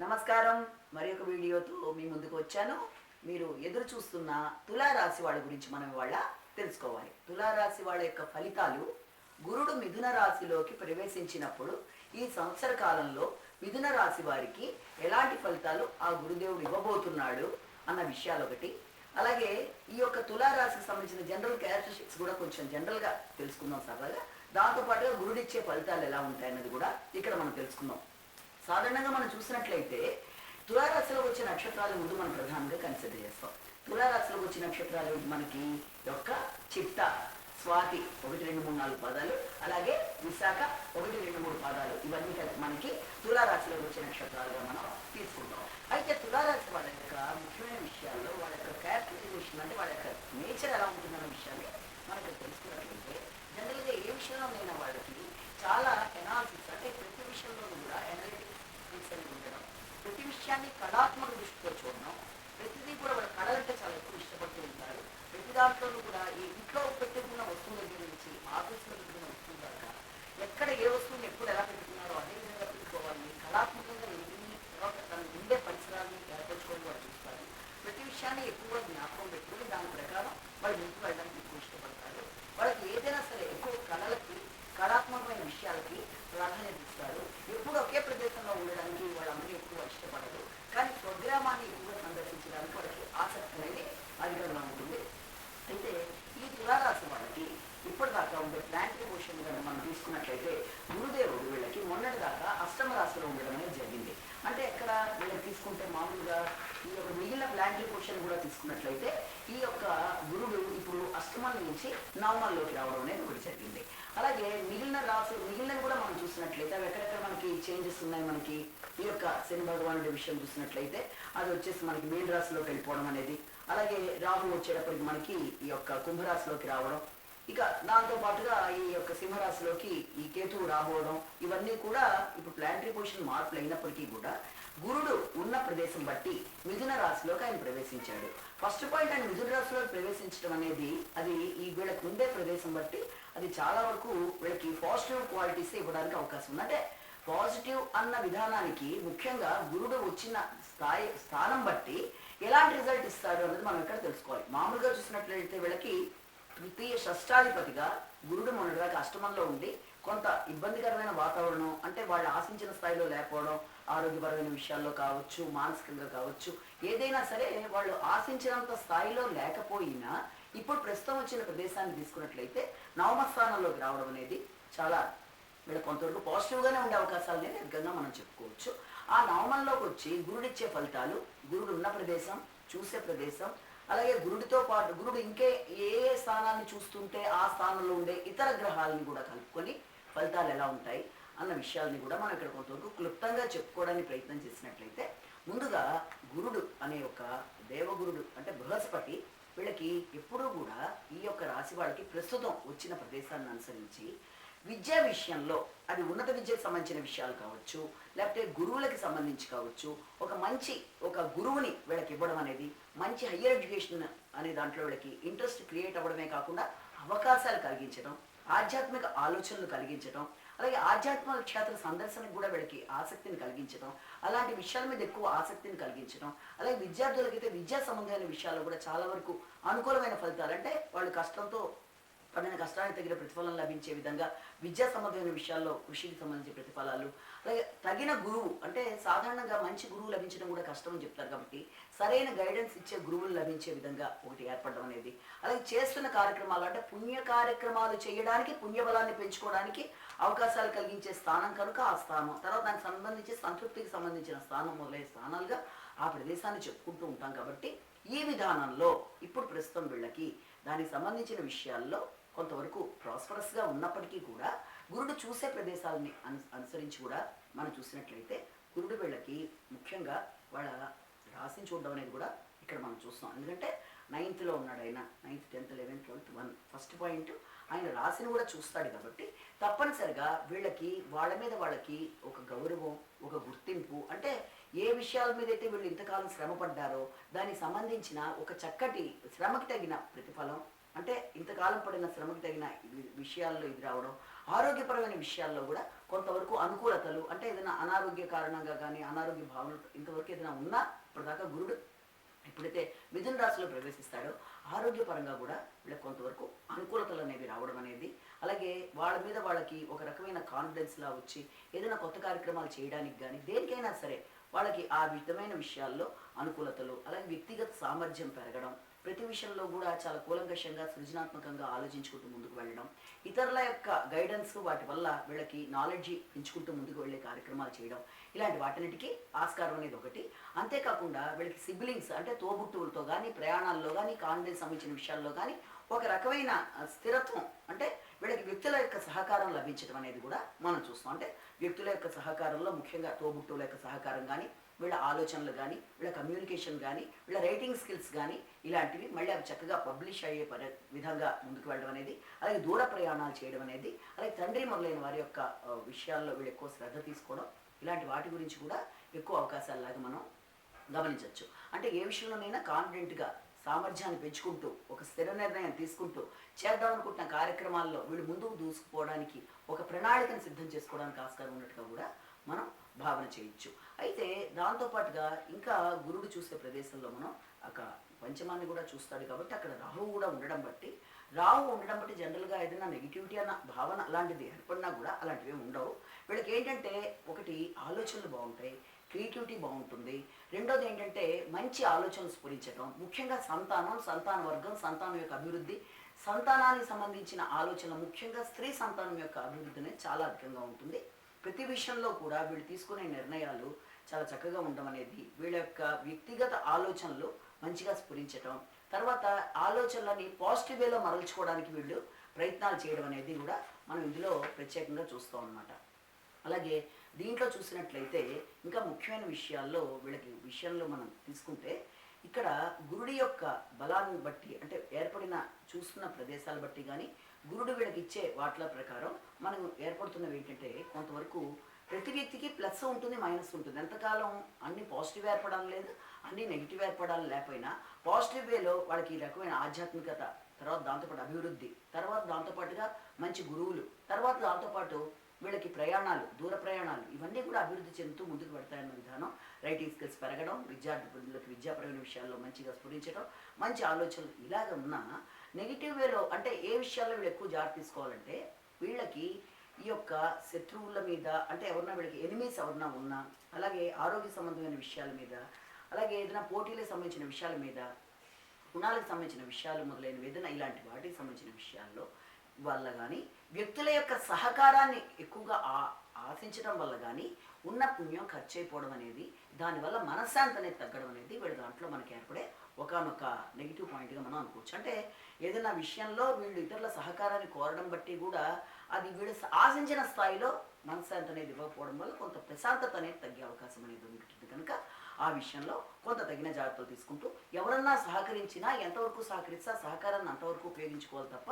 నమస్కారం. మరి ఒక వీడియోతో మీ ముందుకు వచ్చాను. మీరు ఎదురు చూస్తున్న తులారాశి వాళ్ళ గురించి మనం ఇవాళ తెలుసుకోవాలి. తులారాశి వాళ్ళ యొక్క ఫలితాలు గురుడు మిథున రాశిలోకి ప్రవేశించినప్పుడు ఈ సంవత్సర కాలంలో మిథున రాశి వారికి ఎలాంటి ఫలితాలు ఆ గురుదేవుడు ఇవ్వబోతున్నాడు అన్న విషయాలు ఒకటి. అలాగే ఈ యొక్క తులారాశికి సంబంధించిన జనరల్ క్యారెక్టరిస్టిక్స్ కూడా కొంచెం జనరల్గా తెలుసుకుందాం సరదాగా. దాంతోపాటుగా గురుడిచ్చే ఫలితాలు ఎలా ఉంటాయన్నది కూడా ఇక్కడ మనం తెలుసుకుందాం. సాధారణంగా మనం చూసినట్లయితే తులారాశిలో వచ్చే నక్షత్రాల ముందు మనం ప్రధానంగా కన్సిడర్ చేస్తాం. తులారాశిలో వచ్చే నక్షత్రాలు మనకి యొక్క చిత్త స్వాతి ఒకటి రెండు మూడు నాలుగు పాదాలు అలాగే విశాఖ ఒకటి రెండు మూడు పాదాలు. ఇవన్నీ మనకి తులారాశిలో వచ్చే నక్షత్రాలుగా మనం తీసుకుంటాం. అయితే తులారాశి వాళ్ళ యొక్క ముఖ్యమైన విషయాల్లో వాళ్ళ యొక్క క్యారెక్టరైజేషన్ అంటే వాళ్ళ యొక్క నేచర్ ఎలా ఉంటుందన్న విషయాన్ని మనకు తెలుసుకున్నట్లయితే జనరల్గా ఏ విషయంలోనైనా వాళ్ళకి చాలా ఎనాలిసిస్ అంటే ప్రతి విషయంలోనూ కూడా ఉండడం ప్రతి విషయాన్ని కళాత్మక దృష్టితో చూడడం. ప్రతిదీ కూడా వాళ్ళ కళలంటే చాలా ఎక్కువ ఇష్టపడుతూ ఉంటారు. ప్రతి దాంట్లోనూ కూడా ఈ ఇంట్లో పెట్టుకున్న వస్తువుల దగ్గర నుంచి ఆఫీసులో పెట్టుకున్న వస్తువుల దాకా ఎక్కడ ఏ వస్తువుని ఎప్పుడు ఎలా పెట్టుకున్నారో అదే విధంగా పెట్టుకోవాలి. కళాత్మకంగా ఎన్ని తర్వాత తన ఉండే పరిసరాలను ఏర్పరచుకోవడం వాళ్ళు చూస్తారు. ప్రతి విషయాన్ని ఎక్కువగా జ్ఞాపకం పెట్టుకుని దాని ప్రకారం వాళ్ళు ముందుకు వెళ్ళడానికి ఎక్కువ ఇష్టపడతారు వాళ్ళకి ఏదైనా సరే ఎక్కువ కళలకి కళాత్మకమైన విషయాలకి ప్రాధాన్యత ఇస్తారు ఎప్పుడు ఒకే ప్రదేశంలో ఉండడానికి వాళ్ళందరూ ఎక్కువ ఇష్టపడరు కానీ స్వగ్రామాన్ని ఎక్కువగా సందర్శించడానికి వాళ్ళకి ఆసక్తి అనేది అధికంగా ఉంటుంది అయితే ఈ తులారాశి వాళ్ళకి ఇప్పటిదాకా ఉండే ప్లాంట్ డివోషన్ కనుక మనం తీసుకున్నట్లయితే గురుదేవుడు వీళ్ళకి మొన్నటి దాకా అష్టమ రాశిలో ఉండడం అనేది జరిగింది. అంటే ఎక్కడ వీళ్ళకి తీసుకుంటే మామూలుగా ఈ యొక్క మిగిలిన ప్లాంట్ డివోషన్ కూడా తీసుకున్నట్లయితే ఈ యొక్క గురుడు ఇప్పుడు అష్టమం నుంచి నవమంలోకి రావడం అనేది ఒకటి జరిగింది. అలాగే మిగిలిన రాశి మిగిలిన కూడా మనం చూసినట్లయితే అవి ఎక్కడెక్కడ మనకి చేంజెస్ ఉన్నాయి మనకి? ఈ యొక్క శని భగవానుడి విషయం చూసినట్లయితే అది వచ్చేసి మనకి మీన రాశిలోకి వెళ్ళిపోవడం అనేది అలాగే రాహు వచ్చేటప్పటికి మనకి ఈ యొక్క కుంభరాశిలోకి రావడం ఇక దాంతో పాటుగా ఈ యొక్క సింహరాశిలోకి ఈ కేతువు రాబోవడం ఇవన్నీ కూడా ఇప్పుడు ప్లానటరీ పొజిషన్ మార్పులు అయినప్పటికీ కూడా గురుడు ఉన్న ప్రదేశం బట్టి మిథున రాశిలోకి ఆయన ప్రవేశించాడు. ఫస్ట్ పాయింట్ ఆయన మిథున రాశిలోకి ప్రవేశించడం అనేది అది ఈ వీళ్ళకు ఉండే ప్రదేశం బట్టి అది చాలా వరకు వీళ్ళకి పాజిటివ్ క్వాలిటీస్ ఇవ్వడానికి అవకాశం ఉంది. అంటే పాజిటివ్ అన్న విధానానికి ముఖ్యంగా గురుడు వచ్చిన స్థాయి స్థానం బట్టి ఎలాంటి రిజల్ట్ ఇస్తాడు అనేది మనం ఇక్కడ తెలుసుకోవాలి. మామూలుగా చూసినట్లయితే వీళ్ళకి తృతీయ షష్టాధిపతిగా గురుడు మొన్నటిదాకా అష్టమంలో ఉండి కొంత ఇబ్బందికరమైన వాతావరణం అంటే వాళ్ళు ఆశించిన స్థాయిలో లేకపోవడం ఆరోగ్యపరమైన విషయాల్లో కావచ్చు మానసికంగా కావచ్చు ఏదైనా సరే వాళ్ళు ఆశించినంత స్థాయిలో లేకపోయినా ఇప్పుడు ప్రస్తుతం వచ్చిన ప్రదేశాన్ని తీసుకున్నట్లయితే నవమ స్థానంలోకి రావడం అనేది చాలా వీళ్ళ కొంతవరకు పాజిటివ్గానే ఉండే అవకాశాలు అనేది మనం చెప్పుకోవచ్చు. ఆ నవమంలోకి వచ్చి గురుడిచ్చే ఫలితాలు గురుడు ఉన్న ప్రదేశం చూసే ప్రదేశం. అలాగే గురుడితో పాటు గురుడు ఇంకే ఏ స్థానాన్ని చూస్తుంటే ఆ స్థానంలో ఉండే ఇతర గ్రహాలని కూడా కలుపుకొని ఫలితాలు ఎలా ఉంటాయి అన్న విషయాల్ని కూడా మనం ఇక్కడ కొంతవరకు క్లుప్తంగా చెప్పుకోవడానికి ప్రయత్నం చేసినట్లయితే ముందుగా గురుడు అనే ఒక దేవగురుడు అంటే బృహస్పతి వీళ్ళకి ఎప్పుడూ కూడా ఈ యొక్క రాశి వాళ్ళకి ప్రస్తుతం వచ్చిన ప్రదేశాన్ని అనుసరించి విద్యా విషయంలో అది ఉన్నత విద్యకు సంబంధించిన విషయాలు కావచ్చు లేకపోతే గురువులకి సంబంధించి కావచ్చు ఒక మంచి ఒక గురువుని వీళ్ళకి ఇవ్వడం అనేది మంచి హయ్యర్ ఎడ్యుకేషన్ అనే దాంట్లో వీళ్ళకి ఇంట్రెస్ట్ క్రియేట్ అవ్వడమే కాకుండా అవకాశాలు కలిగించడం ఆధ్యాత్మిక ఆలోచనలు కలిగించడం అలాగే ఆధ్యాత్మిక క్షేత్ర సందర్శనకు కూడా వీళ్ళకి ఆసక్తిని కలిగించడం అలాంటి విషయాల మీద ఎక్కువ ఆసక్తిని కలిగించడం అలాగే విద్యార్థులకైతే విద్యా సంబంధమైన విషయాల్లో కూడా చాలా వరకు అనుకూలమైన ఫలితాలు అంటే వాళ్ళు కష్టంతో పడిన కష్టానికి తగిన ప్రతిఫలం లభించే విధంగా విద్యా సంబంధమైన విషయాల్లో కృషికి సంబంధించిన ప్రతిఫలాలు. అలాగే తగిన గురువు అంటే సాధారణంగా మంచి గురువు లభించడం కూడా కష్టం అని చెప్తారు కాబట్టి సరైన గైడెన్స్ ఇచ్చే గురువులు లభించే విధంగా ఒకటి ఏర్పడడం అనేది. అలాగే చేస్తున్న కార్యక్రమాలు అంటే పుణ్య కార్యక్రమాలు చేయడానికి పుణ్యబలాన్ని పెంచుకోవడానికి అవకాశాలు కలిగించే స్థానం కనుక ఆ స్థానం. తర్వాత దానికి సంబంధించి సంతృప్తికి సంబంధించిన స్థానం మొదలైన స్థానాలుగా ఆ ప్రదేశాన్ని చెప్పుకుంటూ ఉంటాం కాబట్టి ఈ విధానంలో ఇప్పుడు ప్రస్తుతం వీళ్ళకి దానికి సంబంధించిన విషయాల్లో కొంతవరకు ప్రాస్పరస్గా ఉన్నప్పటికీ కూడా గురుడు చూసే ప్రదేశాలని అను అనుసరించి కూడా మనం చూసినట్లయితే గురుడు వీళ్ళకి ముఖ్యంగా వాళ్ళ రాశిని చూడడం అనేది కూడా ఇక్కడ మనం చూస్తాం ఎందుకంటే నైన్త్లో ఉన్నాడు ఆయన. Ninth tenth eleventh twelfth one first point ఆయన రాశిని కూడా చూస్తాడు కాబట్టి తప్పనిసరిగా వీళ్ళకి వాళ్ళ మీద వాళ్ళకి ఒక గౌరవం ఒక గుర్తింపు అంటే ఏ విషయాల మీద అయితే వీళ్ళు ఇంతకాలం శ్రమ పడ్డారో దానికి సంబంధించిన ఒక చక్కటి శ్రమకి తగిన ప్రతిఫలం అంటే ఇంతకాలం పడిన శ్రమకు తగిన వి- విషయాల్లో ఇది రావడం ఆరోగ్యపరమైన విషయాల్లో కూడా కొంతవరకు అనుకూలతలు అంటే ఏదైనా అనారోగ్య కారణంగా కానీ అనారోగ్య భావనలు ఇంతవరకు ఏదైనా ఉన్నా ఇప్పటిదాకా గురుడు ఎప్పుడైతే మిథున రాశిలో ప్రవేశిస్తాడో ఆరోగ్యపరంగా కూడా వీళ్ళకి కొంతవరకు అనుకూలతలు అనేవి రావడం అనేది అలాగే వాళ్ళ మీద వాళ్ళకి ఒక రకమైన కాన్ఫిడెన్స్ లా వచ్చి ఏదైనా కొత్త కార్యక్రమాలు చేయడానికి కానీ దేనికైనా సరే వాళ్ళకి ఆ విధమైన విషయాల్లో అనుకూలతలు అలాగే వ్యక్తిగత సామర్థ్యం పెరగడం ప్రతి విషయంలో కూడా చాలా కూలంకషంగా సృజనాత్మకంగా ఆలోచించుకుంటూ ముందుకు వెళ్ళడం. ఇతరుల యొక్క గైడెన్స్ వాటి వల్ల వీళ్ళకి నాలెడ్జ్ పెంచుకుంటూ ముందుకు వెళ్ళే కార్యక్రమాలు చేయడం. ఇలాంటి వాటిన్నిటికీ ఆస్కారం అనేది ఒకటి. అంతేకాకుండా వీళ్ళకి సిబ్లింగ్స్ అంటే తోబుట్టువులతో కానీ ప్రయాణాల్లో కానీ కాన్ఫిడెన్స్ సంబంధించిన విషయాల్లో కానీ ఒక రకమైన స్థిరత్వం అంటే వీళ్ళకి వ్యక్తుల యొక్క సహకారం లభించడం అనేది కూడా మనం చూస్తాం. అంటే వ్యక్తుల యొక్క సహకారంలో ముఖ్యంగా తోబుట్టువుల యొక్క సహకారం కానీ వీళ్ళ ఆలోచనలు కానీ వీళ్ళ కమ్యూనికేషన్ కానీ వీళ్ళ రైటింగ్ స్కిల్స్ కానీ ఇలాంటివి మళ్ళీ అవి చక్కగా పబ్లిష్ అయ్యే పరి విధంగా ముందుకు వెళ్ళడం అనేది అలాగే దూర ప్రయాణాలు చేయడం అనేది అలాగే తండ్రి మొదలైన వారి యొక్క విషయాల్లో వీళ్ళు ఎక్కువ శ్రద్ధ తీసుకోవడం ఇలాంటి వాటి గురించి కూడా ఎక్కువ అవకాశాలలాగా మనం గమనించవచ్చు అంటే ఏ విషయంలోనైనా కాన్ఫిడెంట్గా సామర్థ్యాన్ని పెంచుకుంటూ ఒక స్థిర నిర్ణయం తీసుకుంటూ చేద్దాం అనుకుంటున్న కార్యక్రమాల్లో వీళ్ళు ముందుకు దూసుకుపోవడానికి ఒక ప్రణాళికను సిద్ధం చేసుకోవడానికి ఆస్కారం ఉన్నట్టుగా కూడా మనం భావన చేయొచ్చు అయితే దాంతోపాటుగా ఇంకా గురుడు చూసే ప్రదేశంలో మనం ఒక పంచమాన్ని కూడా చూస్తాడు కాబట్టి అక్కడ రాహువు కూడా ఉండడం బట్టి రావు ఉండడం బట్టి జనరల్గా ఏదైనా నెగిటివిటీ అన్న భావన అలాంటిది ఏర్పడినా కూడా అలాంటివి ఉండవు. వీళ్ళకి ఏంటంటే ఒకటి ఆలోచనలు బాగుంటాయి క్రియేటివిటీ బాగుంటుంది. రెండోది ఏంటంటే మంచి ఆలోచనలు స్ఫురించడం ముఖ్యంగా సంతానం సంతాన వర్గం సంతానం యొక్క అభివృద్ధి సంతానానికి సంబంధించిన ఆలోచన ముఖ్యంగా స్త్రీ సంతానం యొక్క అభివృద్ధి అనేది చాలా అధికంగా ఉంటుంది. ప్రతి విషయంలో కూడా వీళ్ళు తీసుకునే నిర్ణయాలు చాలా చక్కగా ఉండడం అనేది వీళ్ళ యొక్క వ్యక్తిగత ఆలోచనలు మంచిగా స్ఫురించటం తర్వాత ఆలోచనలని పాజిటివ్ వేలో మరల్చుకోవడానికి వీళ్ళు ప్రయత్నాలు చేయడం అనేది కూడా మనం ఇందులో ప్రత్యేకంగా చూస్తాం అన్నమాట. అలాగే దీంట్లో చూసినట్లయితే ఇంకా ముఖ్యమైన విషయాల్లో వీళ్ళకి విషయంలో మనం తీసుకుంటే ఇక్కడ గురుడి యొక్క బలాన్ని బట్టి అంటే ఏర్పడిన చూస్తున్న ప్రదేశాలు బట్టి కానీ గురుడు వీళ్ళకి ఇచ్చే వాట్ల ప్రకారం మనం ఏర్పడుతున్నవి ఏంటంటే కొంతవరకు ప్రతి వ్యక్తికి ప్లస్ ఉంటుంది మైనస్ ఉంటుంది. ఎంతకాలం అన్ని పాజిటివ్ ఏర్పడాలి లేదు అన్ని నెగిటివ్ ఏర్పడాలి లేకపోయినా పాజిటివ్ వేలో వాళ్ళకి ఈ రకమైన ఆధ్యాత్మికత తర్వాత దాంతోపాటు అభివృద్ధి తర్వాత దాంతోపాటుగా మంచి గురువులు తర్వాత దాంతోపాటు వీళ్ళకి ప్రయాణాలు దూర ప్రయాణాలు ఇవన్నీ కూడా అభివృద్ధి చెందుతూ ముందుకు పెడతాయన్న విధానం రైటింగ్ స్కిల్స్ పెరగడం విద్యార్థులకు విద్యాపరమైన విషయాల్లో మంచిగా స్ఫురించడం మంచి ఆలోచనలు ఇలాగ ఉన్నా నెగిటివ్ వేలో అంటే ఏ విషయాల్లో వీళ్ళు ఎక్కువ జాగ్రత్త తీసుకోవాలంటే వీళ్ళకి ఈ యొక్క శత్రువుల మీద అంటే ఎవరన్నా వీళ్ళకి ఎనిమీస్ ఎవరన్నా ఉన్నా అలాగే ఆరోగ్య సంబంధమైన విషయాల మీద అలాగే ఏదైనా పోటీలకు సంబంధించిన విషయాల మీద గుణాలకు సంబంధించిన విషయాలు మొదలైనవి ఏదైనా ఇలాంటి వాటికి సంబంధించిన విషయాల్లో వల్ల కానీ వ్యక్తుల యొక్క సహకారాన్ని ఎక్కువగా ఆ ఆశించడం వల్ల కానీ ఉన్న పుణ్యం ఖర్చు అయిపోవడం అనేది దానివల్ల మనశ్శాంతి అనేది తగ్గడం అనేది వీళ్ళ దాంట్లో మనకి ఏర్పడే ఒకనొక నెగిటివ్ పాయింట్గా మనం అనుకోవచ్చు. అంటే ఏదైనా విషయంలో వీళ్ళు ఇతరుల సహకారాన్ని కోరడం బట్టి కూడా అది వీళ్ళు ఆశించిన స్థాయిలో మనశ్శాంతి అనేది ఇవ్వకపోవడం వల్ల కొంత ప్రశాంతత అనేది తగ్గే అవకాశం అనేది ఉంటుంది కనుక ఆ విషయంలో కొంత తగిన జాగ్రత్తలు తీసుకుంటూ ఎవరన్నా సహకరించినా ఎంతవరకు సహకరిస్తా సహకారాన్ని అంతవరకు ఉపయోగించుకోవాలి తప్ప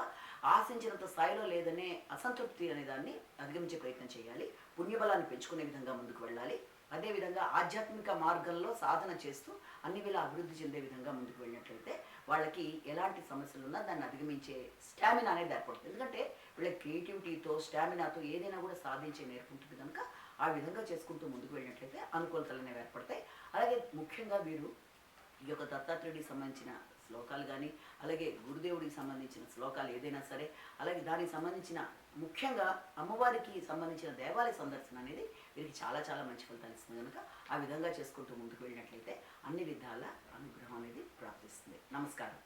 ఆశించినంత స్థాయిలో లేదనే అసంతృప్తి అనే దాన్ని అధిగమించే ప్రయత్నం చేయాలి. పుణ్యబలాన్ని పెంచుకునే విధంగా ముందుకు వెళ్ళాలి. అదేవిధంగా ఆధ్యాత్మిక మార్గంలో సాధన చేస్తూ అన్ని వేళ అభివృద్ధి చెందే విధంగా ముందుకు వెళ్ళినట్లయితే వాళ్ళకి ఎలాంటి సమస్యలు ఉన్నా దాన్ని అధిగమించే స్టామినా అనేది ఏర్పడుతుంది. ఎందుకంటే వీళ్ళకి క్రియేటివిటీతో స్టామినాతో ఏదైనా కూడా సాధించే నేర్పుంటుంది కనుక ఆ విధంగా చేసుకుంటూ ముందుకు వెళ్ళినట్లయితే అనుకూలతలు అనేవి ఏర్పడతాయి. అలాగే ముఖ్యంగా వీరు ఈ యొక్క దత్తాత్రేయుడికి సంబంధించిన శ్లోకాలు కానీ అలాగే గురుదేవుడికి సంబంధించిన శ్లోకాలు ఏదైనా సరే అలాగే దానికి సంబంధించిన ముఖ్యంగా అమ్మవారికి సంబంధించిన దేవాలయ సందర్శన అనేది వీరికి చాలా చాలా మంచి ఫలితాలు ఇస్తుంది కనుక ఆ విధంగా చేసుకుంటూ ముందుకు వెళ్ళినట్లయితే అన్ని విధాల అనుగ్రహం అనేది ప్రాప్తిస్తుంది. నమస్కారం.